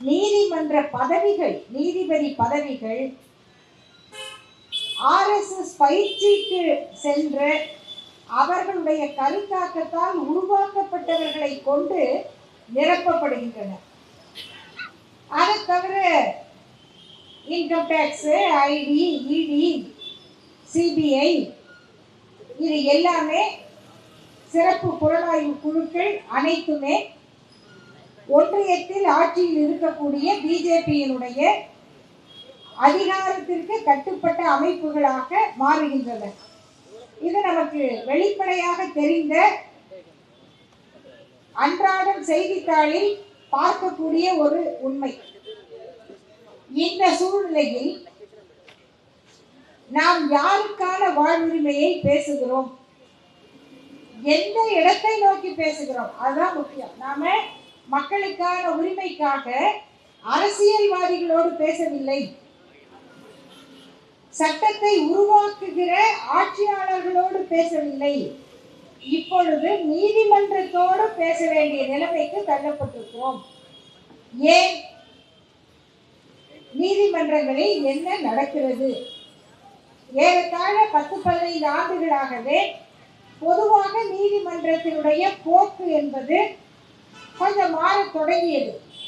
நீதிமன்ற பதவிகள் நீதிபதி பதவிகள் ஆர்எஸ்எஸ் பயிற்சிக்கு சென்று அவர்களுடைய கருத்தாக்கத்தால் உருவாக்கப்பட்டவர்களை கொண்டு நிரப்பப்படுகின்றன அதை தவிர income tax IT ED CBI இது எல்லாமே சிறப்பு புலனாய்வு குழுக்கள் அனைத்துமே ஒன்றியத்தில் ஆட்சியில் இருக்கக்கூடிய பிஜேபியினுடைய அதிகாரத்திற்கு கட்டுப்பட்ட அமைப்புகளாக மாறுகின்றன. இது நமக்கு வெளிப்படையாக தெரிந்த அன்றாடம் செய்தித்தாளில் பார்க்கக்கூடிய ஒரு உண்மை. இந்த சூழ்நிலையில் நாம் யாருக்கான வாழ்வுரிமையை பேசுகிறோம்? எந்த இடத்தை நோக்கி பேசுகிறோம்? அதுதான் முக்கியம். நாம மக்களுக்கான உரிமைக்காக அரசியல்வாதிகளோடு பேசவில்லை. சட்டத்தை உருவாக்குகிற ஆட்சியாளர்களோடு பேசவில்லை. இப்பொழுது நீதிமன்றத்தோடு பேச வேண்டிய நிலைமைக்கு தள்ளப்பட்டிருக்கிறோம். ஏன்? நீதிமன்றங்களில் என்ன நடக்கிறது? ஏறத்தாழ பத்து பதினைந்து ஆண்டுகளாகவே பொதுவாக நீதிமன்றத்தினுடைய போக்கு என்பது மாற தொடங்கியது.